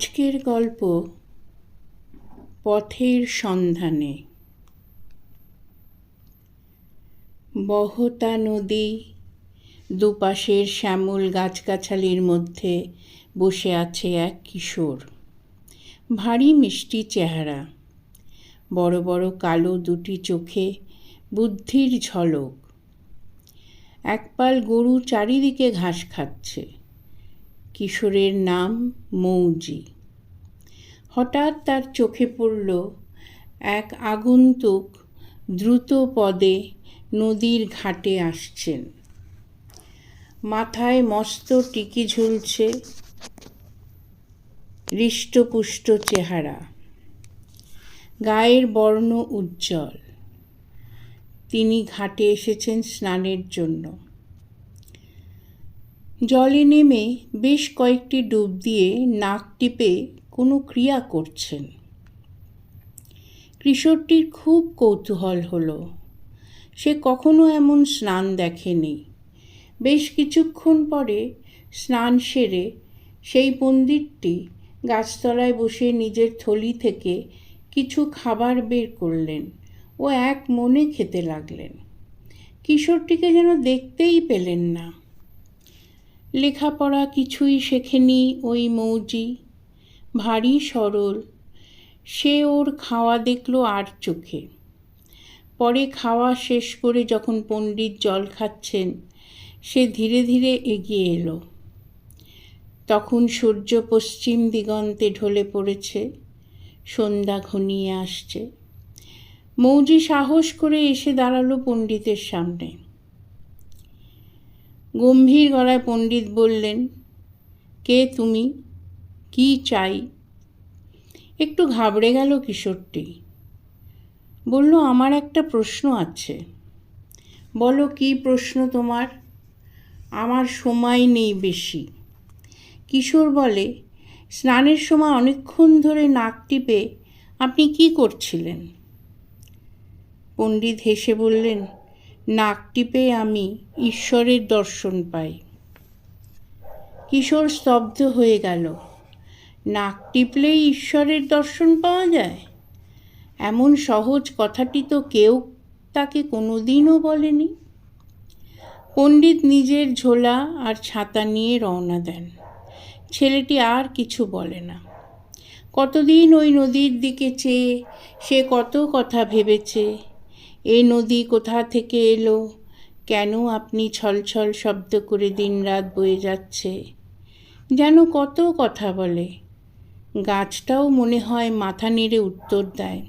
আজকের গল্প পথের সন্ধানে। বহতা নদী দুপাশের শ্যামল গাছগাছালির মধ্যে বসে আছে এক কিশোর। ভারী মিষ্টি চেহারা, বড় বড় কালো দুটি চোখে বুদ্ধির ঝলক। একপাল গরু চারিদিকে ঘাস খাচ্ছে। কিশোরের নাম মৌজি। হঠাৎ তার চোখে পড়ল এক আগন্তুক দ্রুত পদে নদীর ঘাটে আসছেন। মাথায় মস্ত টিকি ঝুলছে হৃষ্টপুষ্ট চেহারা। গায়ের বর্ণ উজ্জ্বল। তিনি ঘাটে এসেছেন স্নানের জন্য। জলে নেমে বেশ কয়েকটি ডুব দিয়ে নাক টিপে কোনো ক্রিয়া করছেন। কিশোরটির খুব কৌতূহল হলো। সে কখনো এমন স্নান দেখেনি। বেশ কিছুক্ষণ পরে স্নান সেরে সেই পণ্ডিতটি গাছতলায় বসে নিজের থলি থেকে কিছু খাবার বের করলেন ও এক মনে খেতে লাগলেন। কিশোরটিকে যেন দেখতেই পেলেন না। লেখাপড়া কিছুই শেখেনি ওই মৌজি। ভারী সরল, সে ওর খাওয়া দেখল আর চোখে। পরে খাওয়া শেষ করে যখন পণ্ডিত জল খাচ্ছেন, সে ধীরে ধীরে এগিয়ে এলো। তখন সূর্য পশ্চিম দিগন্তে ঢলে পড়েছে, সন্ধ্যা ঘনিয়ে আসছে। মৌজি সাহস করে এসে দাঁড়াল পণ্ডিতের সামনে। গম্ভীর গলায় পণ্ডিত বললেন, কে তুমি? কি চাই? একটু ঘাবড়ে গেল কিশোরটি। বলল, আমার একটা প্রশ্ন আছে। বলো, কি প্রশ্ন তোমার? আমার সময় নেই বেশি। কিশোর বলে, স্নানের সময় অনেকক্ষণ ধরে নাক টিপে আপনি কি করছিলেন? পণ্ডিত হেসে বললেন নাক টিপে আমি ঈশ্বরের দর্শন পাই। কিশোর স্তব্ধ হয়ে গেল। নাক টিপলেই ঈশ্বরের দর্শন পাওয়া যায়? এমন সহজ কথাটি তো কেউ তাকে কোনোদিনও বলেনি। পণ্ডিত নিজের ঝোলা আর ছাতা নিয়ে রওনা দেন। ছেলেটি আর কিছু বলে না। কতদিন ওই নদীর দিকে চেয়ে, সে কত কথা ভেবেছে এ নদী কোথা থেকে এলো? কেন আপনি ছলছল শব্দ করে দিনরাত বয়ে যাচ্ছে? যেন কত কথা বলে। গাছটাও মনে হয় মাথা নেড়ে উত্তর দেয়।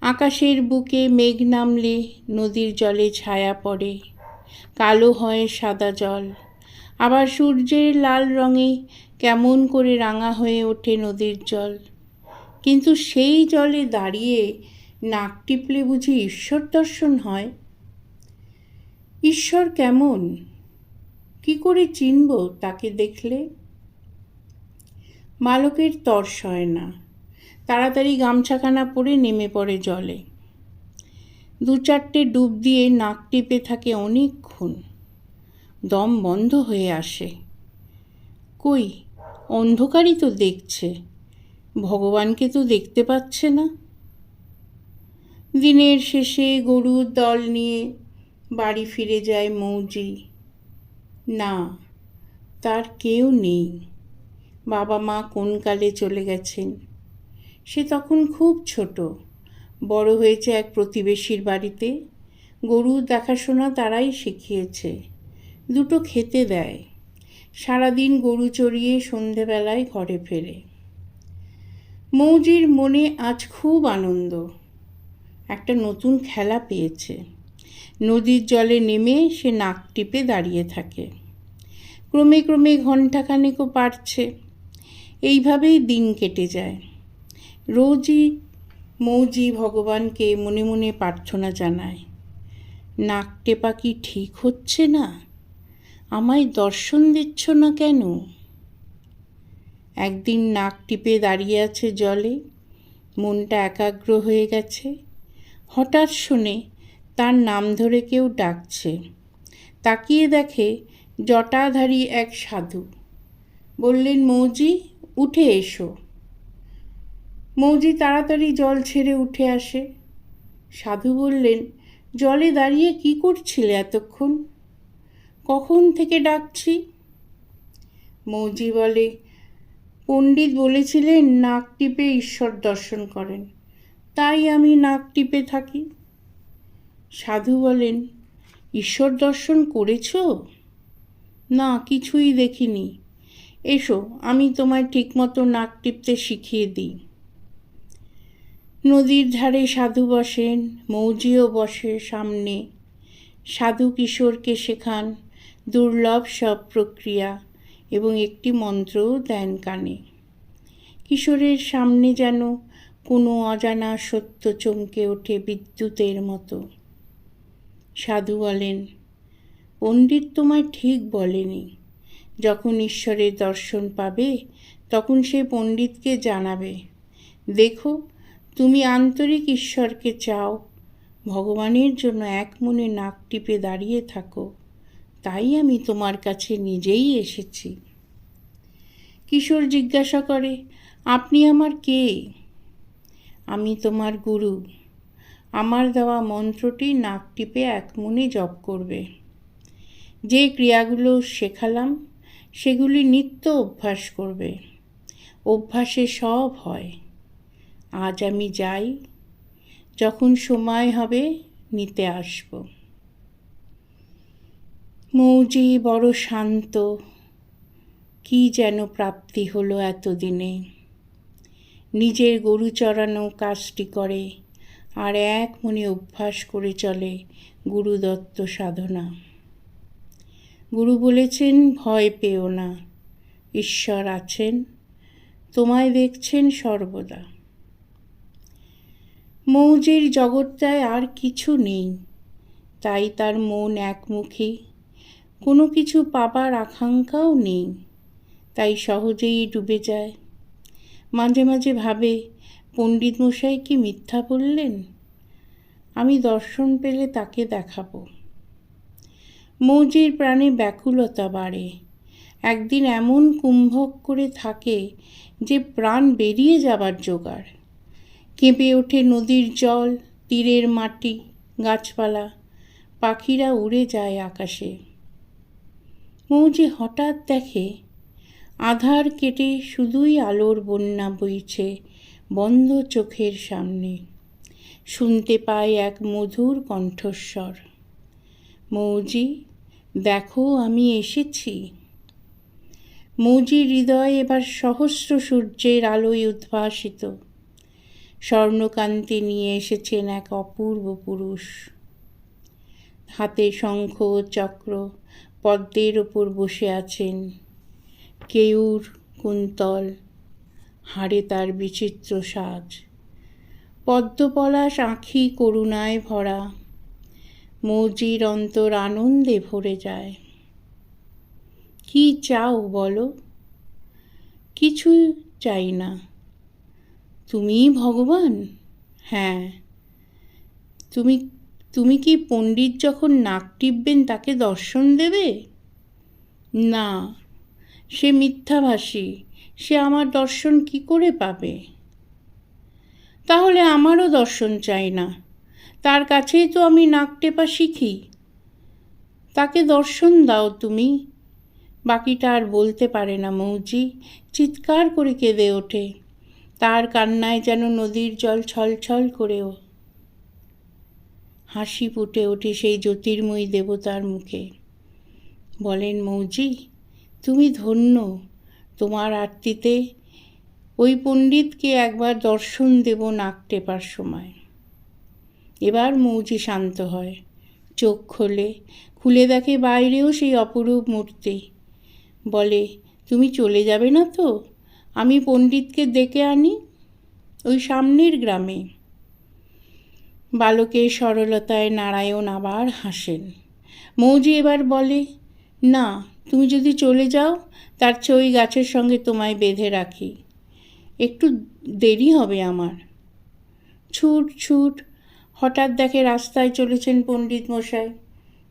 আকাশের বুকে মেঘ নামলে নদীর জলে ছায়া পড়ে। কালো হয় সাদা জল। আবার সূর্যের লাল রঙে কেমন করে রাঙা হয়ে ওঠে নদীর জল। কিন্তু সেই জলে দাঁড়িয়ে নাক টিপলে বুঝি ঈশ্বর দর্শন হয়। ঈশ্বর কেমন? কি করে চিনব তাকে দেখলে? বালকের তর্স হয় না। তাড়াতাড়ি গামছাখানা পরে নেমে পড়ে জলে। দু চারটে ডুব দিয়ে নাক টিপে থাকে অনেকক্ষণ। দম বন্ধ হয়ে আসে। কই? অন্ধকারই তো দেখছে। ভগবানকে তো দেখতে পাচ্ছে না। দিনের শেষে গরুর দল নিয়ে বাড়ি ফিরে যায় মৌজি। না, তার কেউ নেই। বাবা মা কোন কালে চলে গেছেন? সে তখন খুব ছোট। বড় হয়েছে এক প্রতিবেশীর বাড়িতে। গরু দেখাশোনা তারাই শিখিয়েছে। দুটো খেতে দেয়। সারাদিন গরু চড়িয়ে সন্ধেবেলায় ঘরে ফেরে। মৌজির মনে আজ খুব আনন্দ। একটা নতুন খেলা পেয়েছে। নদীর জলে নেমে সে নাক টিপে দাঁড়িয়ে থাকে। ক্রমে ক্রমে ঘণ্টাখানেকও পারছে এইভাবেই দিন কেটে যায়। রোজই মৌজি ভগবানকে মনে মনে প্রার্থনা জানায়, নাক টেপা কি ঠিক হচ্ছে না? আমায় দর্শন দিচ্ছ না কেন? একদিন নাক টিপে দাঁড়িয়ে আছে জলে, মনটা একাগ্র হয়ে গেছে। হঠাৎ শুনে তার নাম ধরে কেউ ডাকছে। তাকিয়ে দেখে জটাধারী এক সাধু। বললেন, মৌজি, উঠে এসো। মৌজি তাড়াতাড়ি জল ছেড়ে উঠে আসে। সাধু বললেন, জলে দাঁড়িয়ে কি করছিলে এতক্ষণ? কখন থেকে ডাকছি? মৌজি বলে, পণ্ডিত বলেছিলেন, নাক টিপে ঈশ্বর দর্শন করেন। তাই আমি নাক টিপে থাকি। সাধু বলেন, ঈশ্বর দর্শন করেছ? না, কিছুই দেখিনি। এসো, আমি তোমায় ঠিকমতো নাক টিপতে শিখিয়ে দিই। নদীর ধারে সাধু বসেন, মৌজিও বসে সামনে। সাধু কিশোরকে শেখান দুর্লভ সব প্রক্রিয়া এবং একটি মন্ত্রও দেন কানে। কিশোরের সামনে যেন কোনো অজানা সত্য চমকে ওঠে বিদ্যুতের মতো। সাধু বলেন, পণ্ডিত তোমায় ঠিক বলেনি। যখন ঈশ্বরের দর্শন পাবে, তখন সে পণ্ডিতকে জানাবে। দেখো, তুমি আন্তরিক ঈশ্বরকে চাও, ভগবানের জন্য এক মনে নাক টিপে দাঁড়িয়ে থাকো। তাই আমি তোমার কাছে নিজেই এসেছি। কিশোর জিজ্ঞাসা করে, আপনি আমার কে? আমি তোমার গুরু। আমার দেওয়া মন্ত্রটি নাক টিপে এক মনে জপ করবে। যে ক্রিয়াগুলো শেখালাম, সেগুলি নিত্য অভ্যাস করবে। অভ্যাসে সব হয়। আজ আমি যাই, যখন সময় হবে নিতে আসব। মৌজি বড় শান্ত, কি যেন প্রাপ্তি হলো এতদিনে। নিজের গরু চড়ানো কাজটি করে আর এক মনে অভ্যাস করে চলে গুরুদত্ত সাধনা। গুরু বলেছেন, ভয় পেও না, ঈশ্বর আছেন, তোমায় দেখছেন সর্বদা। মৌজের জগৎটায় আর কিছু নেই, তাই তার মন একমুখী। কোনো কিছু পাবার আকাঙ্ক্ষাও নেই, তাই সহজেই ডুবে যায়। মাঝে মাঝে ভাবে, পণ্ডিত মশাই কি মিথ্যা বললেন? আমি দর্শন পেলে তাকে দেখাবো। মৌজির প্রাণে ব্যাকুলতা বাড়ে। একদিন এমন কুম্ভক করে থাকে যে প্রাণ বেরিয়ে যাবার জোগাড়। কেঁপে ওঠে নদীর জল, তীরের মাটি, গাছপালা, পাখিরা উড়ে যায় আকাশে। মৌজি হঠাৎ দেখে আধার কেটে শুধুই আলোর বন্যা বইছে বন্ধ চোখের সামনে। শুনতে পায় এক মধুর কণ্ঠস্বর। মৌজি, দেখো আমি এসেছি। মৌজির হৃদয় এবার সহস্র সূর্যের আলোয় উদ্ভাসিত। স্বর্ণকান্তি নিয়ে এসেছেন এক অপূর্ব পুরুষ। হাতে শঙ্খ, চক্র, পদ্মের ওপর বসে আছেন। কেউর কুন্তল, হাড়ে তার বিচিত্র সাজ। পদ্মপলাশ আঁখি করুণায় ভরা, মৌজির অন্তর আনন্দে ভরে যায়। কি চাও বলো? কিছু চাই না। তুমিই ভগবান? হ্যাঁ। তুমি তুমি কি পণ্ডিত যখন নাক টিপবেন তাকে দর্শন দেবে? না। সে মিথ্যাভাষী, সে আমার দর্শন কি করে পাবে? তাহলে আমারও দর্শন চাই না। তার কাছেই তো আমি নাক টেপা শিখি। তাকে দর্শন দাও তুমি। বাকিটা আর বলতে পারে না মৌজি, চিৎকার করে কেঁদে ওঠে। তার কান্নায় যেন নদীর জল ছলছল করেও। হাসি ফুটে ওঠে সেই জ্যোতির্ময়ী দেবতার মুখে। বলেন, মৌজি তুমি ধন্য। তোমার আরতিতে ওই পণ্ডিতকে একবার দর্শন দেব নাক টেপার সময়। এবার মৌজি শান্ত হয়, চোখ খোলে, খুলে দেখে বাইরেও সেই অপরূপ মূর্তি। বলে, তুমি চলে যাবে না তো? আমি পণ্ডিতকে ডেকে আনি ওই সামনের গ্রামে বালকের সরলতায় নারায়ণ আবার হাসেন। মৌজি এবার বলে, না তুমি যদি চলে যাও, তার চেয়ে ওই গাছের সঙ্গে তোমায় বেঁধে রাখি। একটু দেরি হবে আমার। ছুট ছুট, হঠাৎ দেখে রাস্তায় চলেছেন পণ্ডিত মশাই।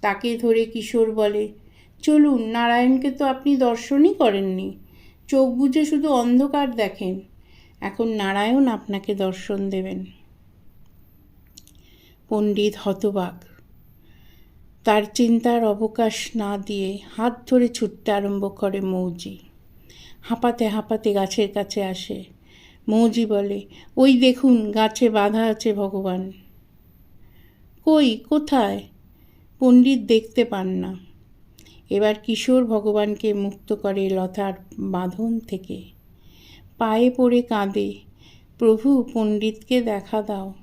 তাকে ধরে কিশোর বলে, চলুন, নারায়ণকে তো আপনি দর্শনই করেননি। চোখ বুজে শুধু অন্ধকার দেখেন। এখন নারায়ণ আপনাকে দর্শন দেবেন। পণ্ডিত হতবাক। তার চিন্তার অবকাশ না দিয়ে হাত ধরে ছুটতে আরম্ভ করে মৌজি। হাঁপাতে হাঁপাতে গাছের কাছে আসে। মৌজি বলে, ওই দেখুন, গাছে বাঁধা আছে ভগবান। কই, কোথায়? পণ্ডিত দেখতে পান না। এবার কিশোর ভগবানকে মুক্ত করে লতার বাঁধন থেকে। পায়ে পড়ে কাঁদে, প্রভু, পণ্ডিতকে দেখা দাও।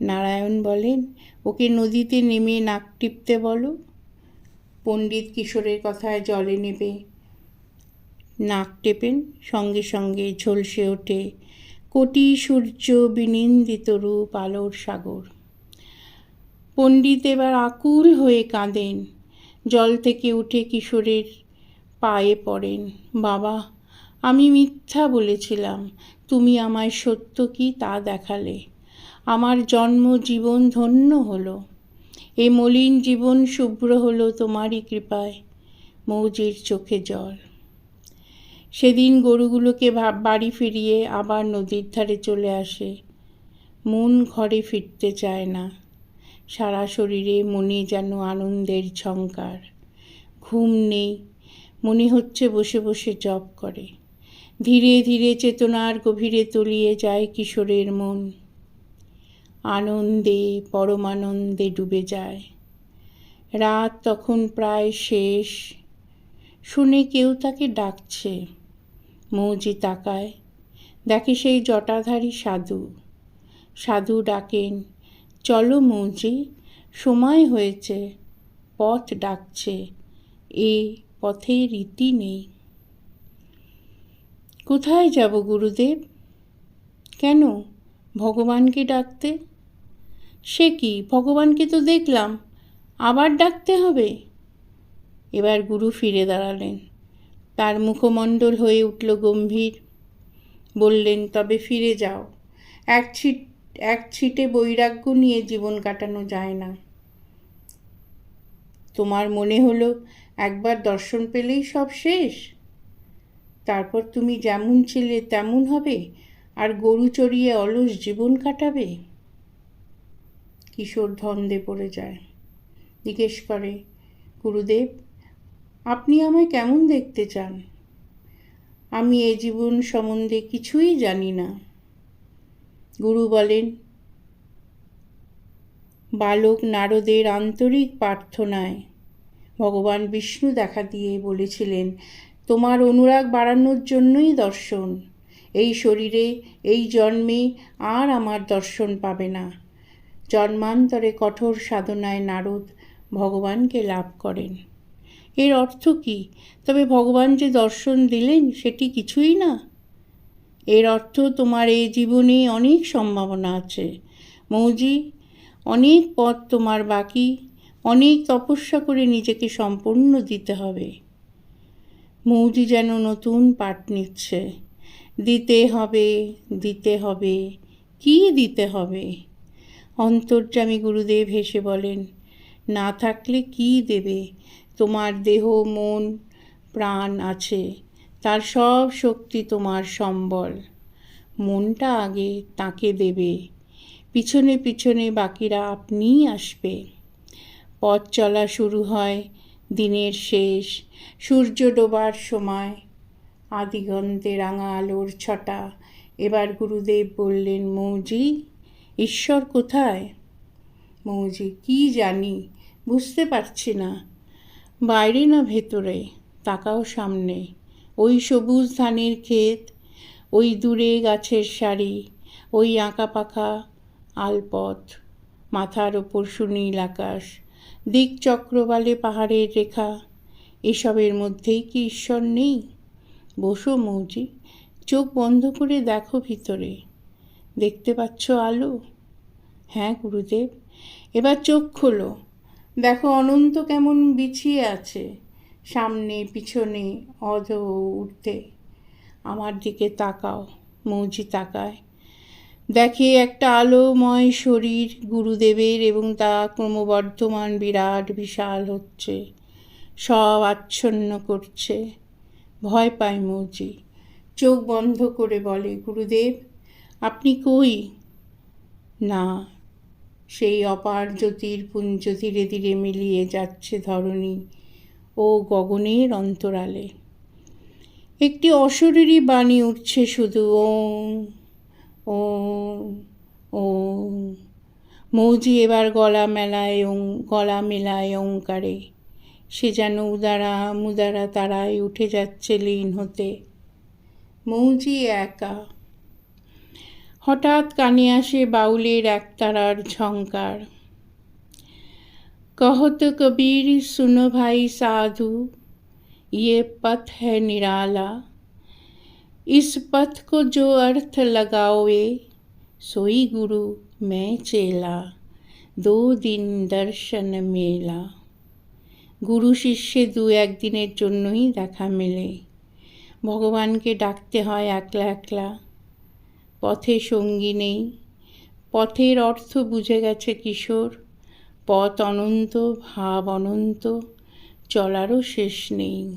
নারায়ণ বলেন, ওকে নদীতে নেমে নাক টিপতে বলো। পণ্ডিত কিশোরের কথায় জলে নেবে। নাক টেপেন, সঙ্গে সঙ্গে ঝলসে ওঠে কোটি সূর্য বিনিন্দিত রূপ আলোর সাগর। পণ্ডিত এবার আকুল হয়ে কাঁদেন। জল থেকে উঠে কিশোরের পায়ে পড়েন। বাবা, আমি মিথ্যা বলেছিলাম। তুমি আমায় সত্য কি তা দেখালে? আমার জন্ম জীবন ধন্য হলো। এ মলিন জীবন শুভ্র হলো তোমারই কৃপায়, মৌজির চোখে জল। সেদিন গরুগুলোকে বাড়ি ফিরিয়ে আবার নদীর ধারে চলে আসে। মন ঘরে ফিরতে চায় না। সারা শরীরে মনে যেন আনন্দের ঝঙ্কার ঘুম নেই, মনে হচ্ছে বসে বসে জপ করে। ধীরে ধীরে চেতনার গভীরে তলিয়ে যায় কিশোরের মন। আনন্দে পরমানন্দে ডুবে যায়। রাত তখন প্রায় শেষ। শুনে কেউ তাকে ডাকছে। মৌজি তাকায়। দেখে সেই জটাধারী সাধু। সাধু ডাকেন, চলো মৌজি, সময় হয়েছে। পথ ডাকছে। এ পথে রীতি নেই। কোথায় যাব গুরুদেব? কেন? ভগবানকে ডাকতে? সে কি? ভগবানকে তো দেখলাম। আবার ডাকতে হবে? এবার গুরু ফিরে দাঁড়ালেন। তার মুখমণ্ডল হয়ে উঠল গম্ভীর। বললেন, তবে ফিরে যাও। এক ছিট, এক ছিটে বৈরাগ্য নিয়ে জীবন কাটানো যায় না। তোমার মনে হলো একবার দর্শন পেলেই সব শেষ? তারপর তুমি যেমন ছিলে তেমন হবে, আর গরু চড়িয়ে অলস জীবন কাটাবে? কিশোর ধন্দে পড়ে যায়। জিজ্ঞেস করে, গুরুদেব, আপনি আমায় কেমন দেখতে চান? আমি এ জীবন সম্বন্ধে কিছুই জানি না। গুরু বলেন, বালক নারদের আন্তরিক প্রার্থনায় ভগবান বিষ্ণু দেখা দিয়ে বলেছিলেন, তোমার অনুরাগ বাড়ানোর জন্যই দর্শন। এই শরীরে, এই জন্মে আর আমার দর্শন পাবে না। জন্মান্তরে কঠোর সাধনায় নারদ ভগবানকে লাভ করেন। এর অর্থ কি? তবে ভগবান যে দর্শন দিলেন, সেটি কিছুই না। এর অর্থ তোমার এই জীবনে অনেক সম্ভাবনা আছে। মৌজি, অনেক পথ তোমার বাকি, অনেক তপস্যা করে নিজেকে সম্পূর্ণ দিতে হবে। মৌজি যেন নতুন পাঠ নিচ্ছে। দিতে হবে দিতে হবে, কি দিতে হবে? অন্তর্যামী গুরুদেব হেসে বলেন, না থাকলে কি দেবে? তোমার দেহ, মন, প্রাণ আছে, তার সব শক্তি তোমার সম্বল। মনটা আগে তাকে দেবে। পিছনে পিছনে বাকিরা আপনিই আসবে। পথ চলা শুরু হয় দিনের শেষ, সূর্য ডোবার সময়। আদিগন্তে রাঙা আলোর ছটা। এবার গুরুদেব বললেন, মৌজি ঈশ্বর কোথায়? মৌজি কি জানি, বুঝতে পারছি না। বাইরে না ভেতরে? তাকাও সামনে। ওই সবুজ ধানের ক্ষেত, ওই দূরে গাছের সারি, ওই আঁকা পাখা আলপথ, মাথার ওপর সুনীল আকাশ, দিক চক্রবালে পাহাড়ের রেখা। এসবের মধ্যেই কি ঈশ্বর নেই? বসো মৌজি চোখ বন্ধ করে দেখো ভিতরে। দেখতে পাচ্ছ আলো? হ্যাঁ গুরুদেব। এবার চোখ খোলো। দেখো অনন্ত কেমন বিছিয়ে আছে, সামনে, পিছনে, অধ উঠতে আমার দিকে তাকাও, মৌজি তাকায়। দেখে একটা আলোময় শরীর গুরুদেবের এবং তা ক্রমবর্ধমান বিরাট বিশাল হচ্ছে। সব আচ্ছন্ন করছে। ভয় পায় মৌজি। চোখ বন্ধ করে বলে, গুরুদেব আপনি কই? না, সেই অপার জ্যোতির পুঞ্জ ধীরে ধীরে মিলিয়ে যাচ্ছে ধরণী ও গগনের অন্তরালে। একটি অশরীরী বাণী উঠছে শুধু ওং ও ওং মৌজি এবার গলা মেলায় গলা মেলায় ওঙ্কারে। সে যেন উদারা, মুদারা তারায় উঠে যাচ্ছে লীন হতে। মৌজি একা হঠাৎ কানে আসে বাউলের একতারার ঝঙ্কার कहत कबीर सुनो भाई साधु ये पथ है निराला इस पथ को जो अर्थ लगाओए सोई गुरु मैं चेला दो দিন দর্শন মেলা গুরু শিষ্যে দু একদিনের জন্যই দেখা মেলে ভগবানকে ডাকতে হয় একলা একলা পথে সঙ্গী নেই। পথের অর্থ বুঝে গেছে কিশোর। পথ অনন্ত, ভাব অনন্ত, চলারও শেষ নেই।